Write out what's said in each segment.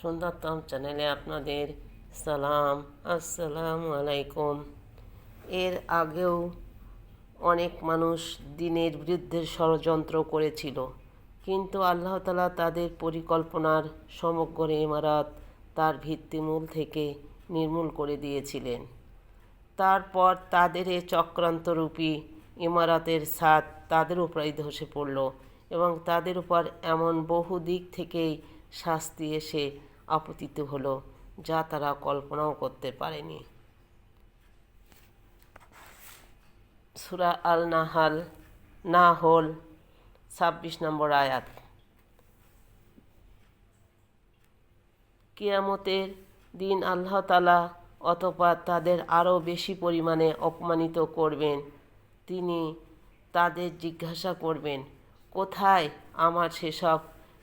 সুন্দরতম চ্যানেলে আপনাদের সালাম। আসসালামু আলাইকুম। এর আগেও অনেক মানুষ দিনের বিরুদ্ধে ষড়যন্ত্র করেছিল, কিন্তু আল্লাহ তালা তাদের পরিকল্পনার সমগ্র ইমারত তার ভিত্তিমূল থেকে নির্মূল করে দিয়েছিলেন। তারপর তাদের এ চক্রান্তরূপী ইমারতের ছাদ তাদের উপরই ধসে পড়ল এবং তাদের উপর এমন বহু দিক থেকেই শাস্তি এসে আপতিত হলো, যা তারা কল্পনাও করতে পারেনি। সুরা আল নাহাল না হল ছাব্বিশ নম্বর আয়াত। কিয়ামতের দিন আল্লাহ তালা অতপর তাদের আরও বেশি পরিমাণে অপমানিত করবেন। তিনি তাদের জিজ্ঞাসা করবেন, কোথায় আমার সেসব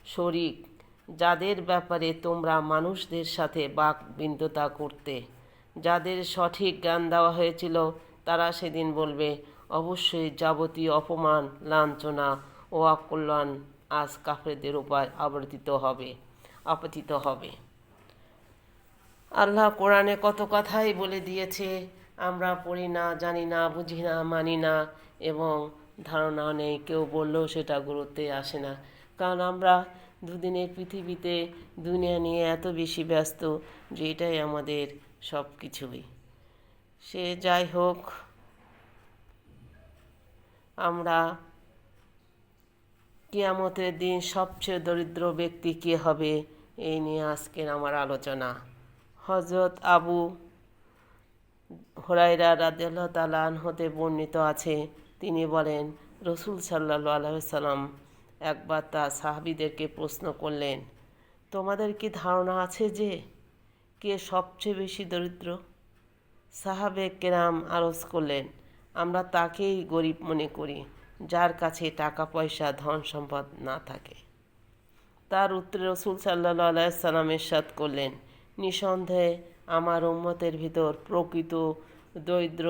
শরিক? যাদের ব্যাপারে তোমরা মানুষদের সাথে বাক বিন্দতা করতে। যাদের সঠিক জ্ঞান দেওয়া হয়েছিল, তারা সেদিন বলবে, অবশ্যই যাবতীয় অপমান, লাঞ্ছনা ও অকল্যাণ আজ কাফেরদের উপায় আবর্তিত হবে, আপতিত হবে। আল্লাহ কোরআনে কত কথাই বলে দিয়েছে, আমরা পড়ি না, জানি না, বুঝি না, মানি না এবং ধারণা নেই, কেউ বললেও সেটা গুরুত্বে আসে না। কারণ আমরা দুদিনের পৃথিবীতে দুনিয়া নিয়ে এত বেশি ব্যস্ত যে এটাই আমাদের সব কিছুই। সে যাই হোক, আমরা কিয়ামতের দিন সবচেয়ে দরিদ্র ব্যক্তি কে হবে, এই নিয়ে আজকের আমার আলোচনা। হজরত আবু হরাইরা রাদিয়াল্লাহ তালান হতে বর্ণিত আছে। তিনি বলেন, রসুল সাল্লা আলহাম একবার তার সাহাবিদেরকে প্রশ্ন করলেন, তোমাদের কি ধারণা আছে যে কে সবচেয়ে বেশি দরিদ্র? সাহাবে কেরাম আরজ করলেন, আমরা তাকেই গরিব মনে করি, যার কাছে টাকা, পয়সা, ধন সম্পদ না থাকে। তার উত্তরে রসুল সাল্লা আলাইসাল্লাম এরশাদ করলেন, নিঃসন্দেহে আমার উম্মতের ভিতর প্রকৃত দরিদ্র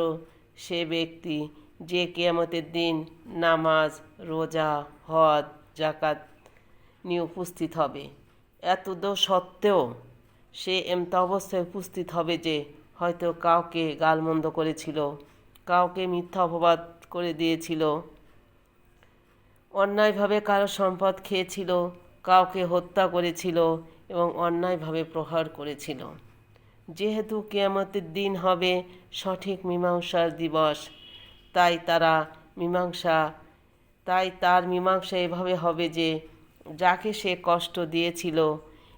সে ব্যক্তি যে কেয়ামতের দিন নামাজ, রোজা, হজ জাকাত নিয়ে উপস্থিত হবে। এত সত্ত্বেও সে এমত অবস্থায় উপস্থিত হবে যে হয়তো কাউকে গালমন্দ করেছিল, কাউকে মিথ্যা অপবাদ করে দিয়েছিল, অন্যায়ভাবে কারও সম্পদ খেয়েছিল, কাউকে হত্যা করেছিল এবং অন্যায়ভাবে প্রহার করেছিল। যেহেতু কেয়ামতের দিন হবে সঠিক মীমাংসার দিবস তাই তারা মীমাংসা, তাই তার মীমাংসা এভাবে হবে যে যাকে সে কষ্ট দিয়েছিল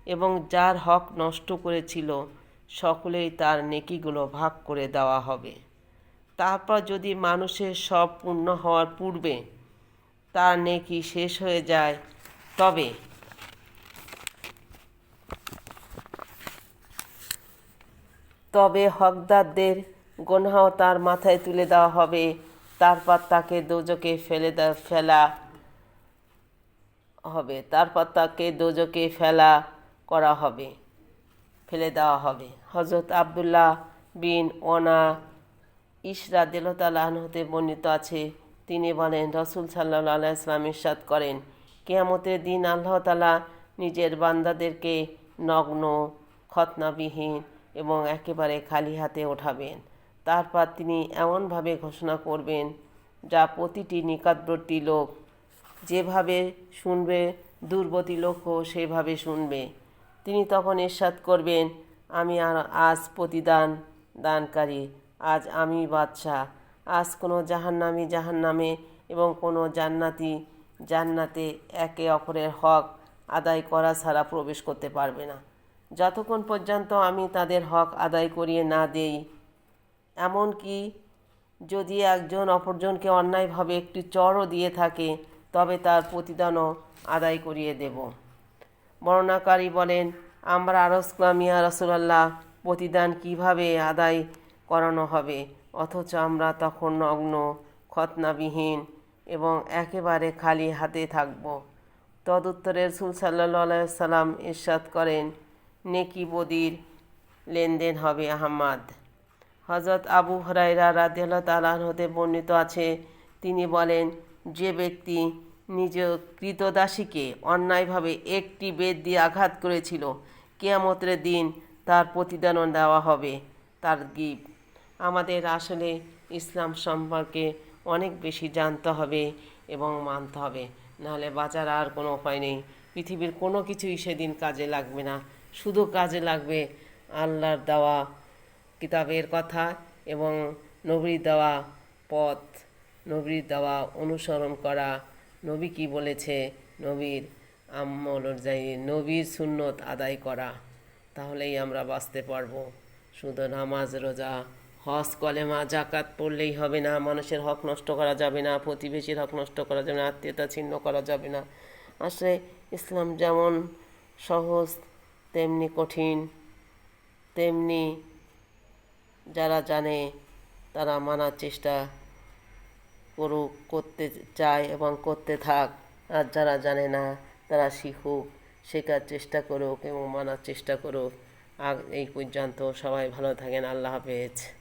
এবং যার হক নষ্ট করেছিল, সকলেই তার নেকিগুলো ভাগ করে দেওয়া হবে। তারপর যদি মানুষের সব পূর্ণ হওয়ার পূর্বে তার নেকি শেষ হয়ে যায়, তবে তবে হকদারদের গনহাও তার মাথায় তুলে দেওয়া হবে তারপর তাকে দোজকে ফেলে ফেলা হবে। তারপর তাকে দোজকে ফেলা করা হবে, ফেলে দেওয়া হবে। হজরত আবদুল্লাহ বিন ওনা ইসরা দেলতালাহ হতে বর্ণিত আছে, তিনি বলেন, রসুল আল্লাহ ইসলাম ইসাদ করেন, কেয়ামতের দিন আল্লাহ তালা নিজের বান্দাদেরকে নগ্ন, খতনাবিহীন এবং একেবারে খালি হাতে ওঠাবেন। তারপর তিনি এমনভাবে ঘোষণা করবেন, যা প্রতিটি নিকটবর্তী লোক যেভাবে শুনবে, দুর্বতী লোকও সেভাবে শুনবে। তিনি তখন এরশাদ করবেন, আমি আর আজ প্রতিদান দানকারী, আজ আমি বাদশাহ, আজ কোনো জাহান্নামি জাহান্নামে এবং কোনো জান্নাতি জান্নাতে একে অপরের হক আদায় করা ছাড়া প্রবেশ করতে পারবে না। যতক্ষণ পর্যন্ত আমি তাদের হক আদায় করিয়ে না দেই এমনকি যদি একজন অপরজনকে অন্যায়ভাবে একটি চরও দিয়ে থাকে, তবে তার প্রতিদানও আদায় করিয়ে দেব। বর্ণাকারী বলেন, আমরা আরসলামিয়া রসুলাল্লাহ, প্রতিদান কীভাবে আদায় করানো হবে? অথচ আমরা তখন নগ্ন, খতনাবিহীন এবং একেবারে খালি হাতে থাকব। তদুত্তরে রসুল সাল্লা সাল্লাম ইরশাদ করেন, নেকি বদির লেনদেন হবে আহমাদ। হজরত আবু হরাইরা রাদিয়াল্লাহ তালাহ হতে বর্ণিত আছে। তিনি বলেন, যে ব্যক্তি নিজ কৃতদাসীকে অন্যায়ভাবে একটি বেদ দিয়ে আঘাত করেছিল, কেয়ামতের দিন তার প্রতিদানও দেওয়া হবে, তার গিফট আমাদের আসলে ইসলাম সম্পর্কে অনেক বেশি জানতে হবে এবং মানতে হবে। নাহলে বাঁচার আর কোনো উপায় নেই। পৃথিবীর কোনো কিছুই সেদিন কাজে লাগবে না। শুধু কাজে লাগবে আল্লাহর দেওয়া কিতাবের কথা এবং নবীর দেওয়া পথ, নবীর দেওয়া অনুসরণ করা। নবী কি বলেছে? নবীর আমল অনুযায়ী নবীর সুন্নত আদায় করা। তাহলেই আমরা বাঁচতে পারব। শুধু নামাজ, রোজা, হজ, কলেমা জাকাত পড়লেই হবে না। মানুষের হক নষ্ট করা যাবে না। প্রতিবেশীর হক নষ্ট করা যাবে না। আত্মীয়তা ছিন্ন করা যাবে না। আসলে ইসলাম যেমন সহজ, তেমনি কঠিন, তেমনি যারা জানে, তারা মানার চেষ্টা করুক, করতে চায় এবং করতে থাক। আর যারা জানে না, তারা শিখুক, শেখার চেষ্টা করুক এবং মানার চেষ্টা করুক। আর এই পর্যন্ত সবাই ভালো থাকেন। আল্লাহ হাফেজ।